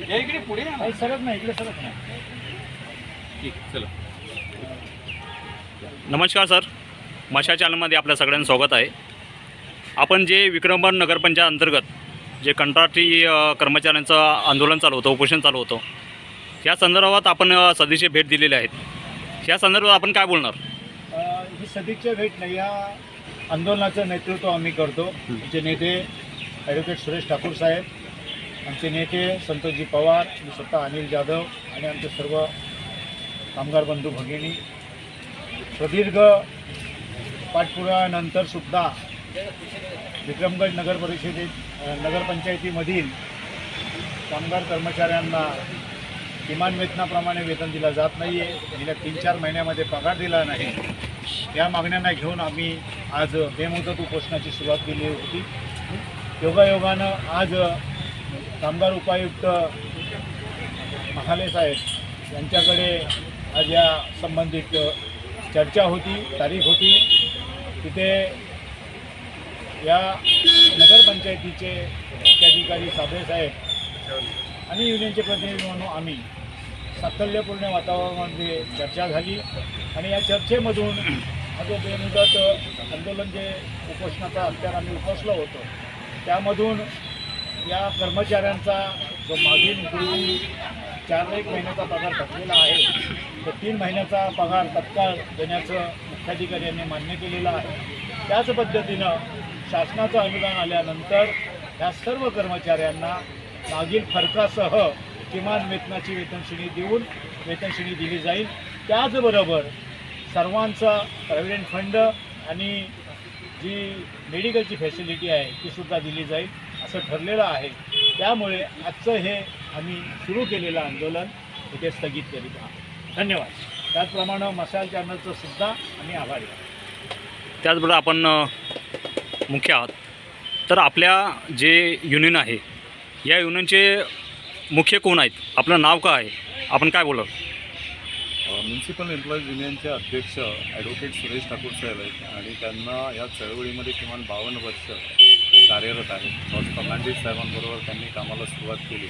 या इकडे पुढे या ना. सरत नाही इकडे सरत नाही ठीक चला. नमस्कार सर. मशा चॅनलमध्ये आपल्या सगळ्यांचं स्वागत आहे. आपण जे विक्रमगड नगरपंचायत अंतर्गत जे कंत्राटी अ, कर्मचाऱ्यांचं आंदोलन चालू होतं उपोषण चालू होतं या संदर्भात आपण अ, भेट दिलेले आहेत. या संदर्भात आपण काय बोलणार? अ, ही सदिच्छा भेट नाही या आंदोलनाचं नेतृत्व आम्ही करतो. आमचे नेते ॲडव्होकेट सुरेश ठाकूर साहेब आमचे नेते संतोषजी पवार मी स्वतः अनिल जाधव आणि आमचे सर्व कामगार बंधू भगिनी. प्रदीर्घ पाठपुराव्यानंतरसुद्धा विक्रमगड नगर नगरपंचायतीमधील कामगार कर्मचाऱ्यांना किमान वेतनाप्रमाणे वेतन दिलं जात नाही आहे गेल्या तीन चार महिन्यामध्ये पगार दिला नाही. या मागण्यांना घेऊन आम्ही आज बेमुदत उपोषणाची सुरुवात केली होती. योगायोगानं आज कामगार उपायुक्त महाले साहेब यांच्याकडे आज या संबंधित चर्चा होती तारीख होती. तिथे या नगरपंचायतीचे मुख्याधिकारी साबळे साहेब आणि युनियनचे प्रतिनिधी म्हणून आम्ही सातल्यपूर्ण वातावरणामध्ये चर्चा झाली आणि या चर्चेमधून हा जो बेमुदत आंदोलन जे उपोषणाचा अत्यार आम्ही उपसलो होतो त्यामधून या कर्मचाऱ्यांचा जो मागील पूर्वी चार एक महिन्याचा पगार थकलेला आहे तो तीन महिन्याचा पगार तत्काळ देण्याचं मुख्याधिकाऱ्यांनी मान्य केलेलं आहे. त्याच पद्धतीनं शासनाचं अनुदान आल्यानंतर ह्या सर्व कर्मचाऱ्यांना मागील फरकासह किमान वेतनाची वेतनश्रेणी देऊन वेतनश्रेणी दिली जाईल. त्याचबरोबर सर्वांचा प्रॉव्हिडंट फंड आणि जी मेडिकलची फॅसिलिटी आहे ती सुद्धा दिली जाईल असं ठरलेलं आहे. त्यामुळे आजचं हे आम्ही सुरू केलेलं आंदोलन इथे स्थगित करीत आहोत. धन्यवाद. त्याचप्रमाणे मसाल चॅनलचं सुद्धा आम्ही आभारी आहोत. त्याचबरोबर आपण मुख्य आहात. तर आपल्या जे युनियन आहे या युनियनचे मुख्य कोण आहेत? आपलं नाव काय आहे? आपण काय बोलत म्युन्सिपल एम्प्लॉईज युनियनचे अध्यक्ष ॲडव्होकेट सुरेश ठाकूर साहेब आहेत आणि त्यांना या चळवळीमध्ये किमान बावन्न वर्ष ते कार्यरत आहेत. जॉर्ज फर्नांडिस साहेबांबरोबर त्यांनी कामाला सुरुवात केली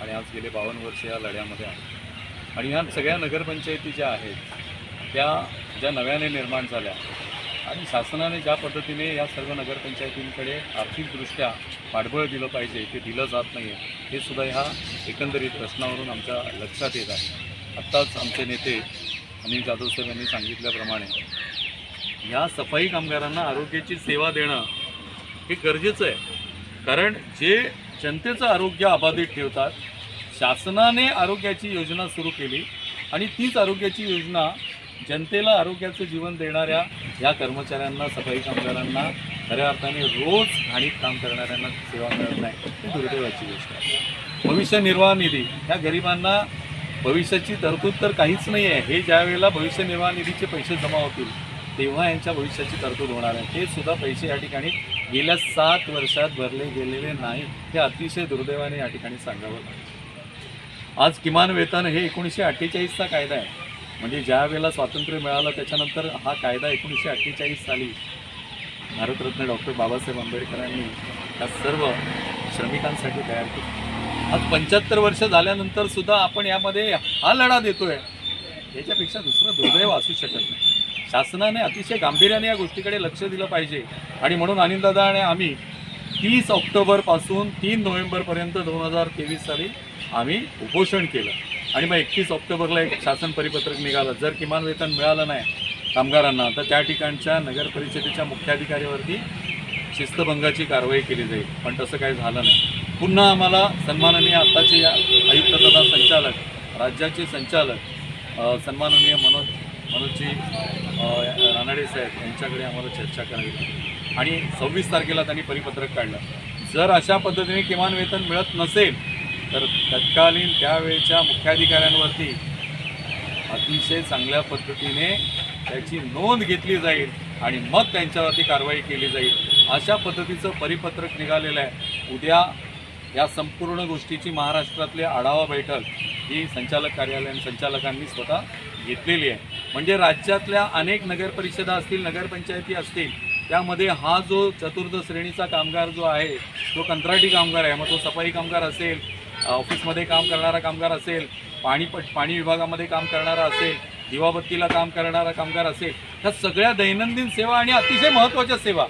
आणि आज गेले बावन्न वर्ष या लढ्यामध्ये आहेत. आणि ह्या सगळ्या नगरपंचायती ज्या आहेत त्या ज्या नव्याने निर्माण झाल्या आणि शासनाने ज्या पद्धतीने या सर्व नगरपंचायतींकडे आर्थिकदृष्ट्या पाठबळ दिलं पाहिजे ते दिलं जात नाही आहे हे सुद्धा ह्या एकंदरीत प्रश्नावरून आमच्या लक्षात येत आहे. आत्ताच आमचे नेते अनिल जाधव साहेब यांनी सांगितल्याप्रमाणे या सफाई कामगारांना आरोग्याची सेवा देणं हे गरजेचं आहे. कारण जे जनतेचं आरोग्य अबाधित ठेवतात शासनाने आरोग्याची योजना सुरू केली आणि तीच आरोग्याची योजना जनतेला आरोग्याचं जीवन देणाऱ्या या कर्मचाऱ्यांना सफाई कामगारांना खऱ्या अर्थाने रोज घाणीत काम करणाऱ्यांना सेवा मिळत नाही. ही दुर्दैवाची गोष्ट आहे. भविष्य निर्वाह निधी ह्या गरिबांना भविष्याची तरतूद तर काहीच नाही आहे. हे ज्या वेळेला भविष्य निर्वाह निधीचे पैसे जमा होतील तेव्हा यांच्या भविष्याची तरतूद होणार आहे. ते सुद्धा पैसे या ठिकाणी गेल्या सात वर्षात भरले गेलेले नाही. हे अतिशय दुर्दैवाने या ठिकाणी सांगावं लागतं आज किमान वेतन हे एकोणीसशे अठ्ठेचाळीसचा कायदा आहे. म्हणजे ज्या वेळेला स्वातंत्र्य मिळालं त्याच्यानंतर हा कायदा एकोणीसशे अठ्ठेचाळीस साली भारतरत्न डॉक्टर बाबासाहेब आंबेडकरांनी या सर्व श्रमिकांसाठी तयार केलं. आज पंच्याहत्तर वर्ष झाल्यानंतर सुद्धा आपण यामध्ये हा लढा देतोय. याच्यापेक्षा दुसरं दुर्दैव असू शकत नाही. शासनाने अतिशय गांभीर्याने या गोष्टीकडे लक्ष दिलं पाहिजे. आणि म्हणून अनिलदादा आणि आम्ही तीस ऑक्टोबरपासून तीन नोव्हेंबरपर्यंत दोन हजार तेवीस साली आम्ही उपोषण केलं. आणि मग एकतीस ऑक्टोबरला एक शासन परिपत्रक निघालं. जर किमान वेतन मिळालं नाही कामगारांना तर त्या ठिकाणच्या नगर परिषदेच्या मुख्याधिकाऱ्यावरती शिस्तभंगाची कारवाई केली जाईल. पण तसं काही झालं नाही. पुन्हा आम्हाला सन्माननीय आत्ताचे या आयुक्त तथा संचालक राज्याचे संचालक सन्माननीय मनोज मनोजजी अ, रानडे साहेब यांच्याकडे आम्हाला चर्चा करावी. आणि सव्वीस तारखेला त्यांनी परिपत्रक काढलं. जर अशा पद्धतीने किमान वेतन मिळत नसेल तर तत्कालीन त्यावेळच्या मुख्याधिकाऱ्यांवरती अतिशय चांगल्या पद्धतीने त्याची नोंद घेतली जाईल आणि मग त्यांच्यावरती कारवाई केली जाईल. अशा पद्धतीचं परिपत्रक निघालेलं आहे. उद्या या संपूर्ण गोष्टीची महाराष्ट्रातली आढावा बैठक ही संचालक कार्यालय संचालकांनी स्वतः घेतलेली आहे. म्हणजे राज्यातल्या अनेक नगरपरिषदा असतील नगरपंचायती असतील त्यामध्ये हा जो चतुर्थ श्रेणीचा कामगार जो आहे तो कंत्राटी कामगार आहे. मग तो सफाई कामगार असेल ऑफिसमध्ये काम करणारा कामगार असेल पाणी पाणी विभागामध्ये काम करणारा असेल दिवाबत्तीला काम करणारा कामगार असेल ह्या सगळ्या दैनंदिन सेवा आणि अतिशय महत्त्वाच्या सेवा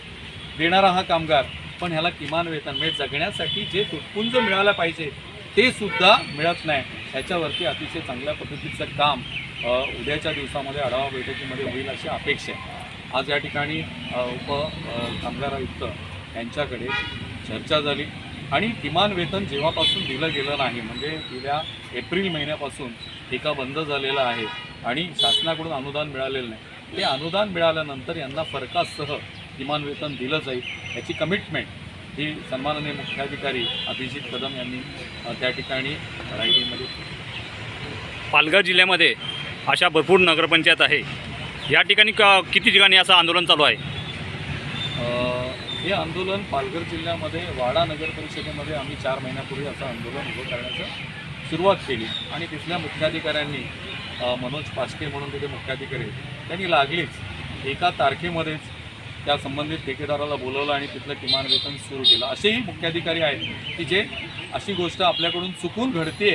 देणारा हा कामगार. पण ह्याला किमान वेतन म्हणजे जगण्यासाठी जे तुटपुंज मिळालं पाहिजे ते सुद्धा मिळत नाही. ह्याच्यावरती अतिशय चांगल्या पद्धतीचं काम उद्याच्या दिवसामध्ये आढावा बैठकीमध्ये होईल अशी अपेक्षा आहे. आज या ठिकाणी उप कामगार आयुक्त यांच्याकडे चर्चा झाली. आणि किमान वेतन जेव्हापासून दिलं गेलं नाही म्हणजे गेल्या एप्रिल महिन्यापासून ठेका बंद झालेला आहे आणि शासनाकडून अनुदान मिळालेलं नाही. ते अनुदान मिळाल्यानंतर यांना फरकासह किमान वेतन दिलं जाईल याची कमिटमेंट ही सन्माननीय मुख्याधिकारी अभिजित कदम यांनी त्या ठिकाणी रायटिंगमध्ये पालघर जिल्ह्यामध्ये अशा भरपूर नगरपंचायत आहे. या ठिकाणी क किती ठिकाणी असं आंदोलन चालू आहे? हे आंदोलन पालघर जिल्ह्यामध्ये वाडा नगर परिषदेमध्ये आम्ही चार महिन्यापूर्वी असं आंदोलन उभं करण्याचं सुरुवात केली. आणि तिथल्या मुख्याधिकाऱ्यांनी मनोज पाचके म्हणून तिथे मुख्याधिकारी त्यांनी लागलीच. एका तारखेमध्येच त्या संबंधित ठेकेदाराला बोलवलं आणि तिथलं किमान वेतन सुरू केलं. असेही मुख्याधिकारी आहेत की जे अशी गोष्ट आपल्याकडून चुकून घडते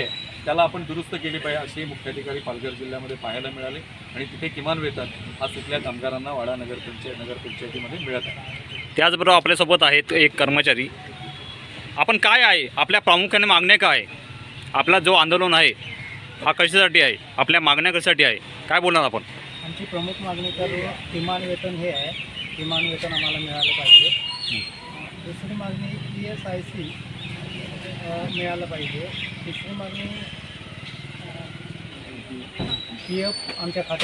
त्याला आपण दुरुस्त केली पाहिजे असेही मुख्याधिकारी पालघर जिल्ह्यामध्ये पाहायला मिळाले आणि तिथे किमान वेतन आज तिथल्या कामगारांना वाडा नगरपंचायत नगरपंचायतीमध्ये मिळत आहे. त्याचबरोबर आपल्यासोबत आहेत एक कर्मचारी. आपण काय आहे? आपल्या प्रामुख्याने मागण्या काय आहे? आपला जो आंदोलन आहे हा कशासाठी आहे? आपल्या मागण्या कशासाठी आहे? काय बोलणार आपण? आमची प्रमुख मागणी तर किमान वेतन हे आहे. किमान वेतन आम्हाला मिळालं पाहिजे. दुसरी मागणी ई एस आय सी मिळालं पाहिजे. तिसरी मागणी पी एफ आमच्या खात्यामध्ये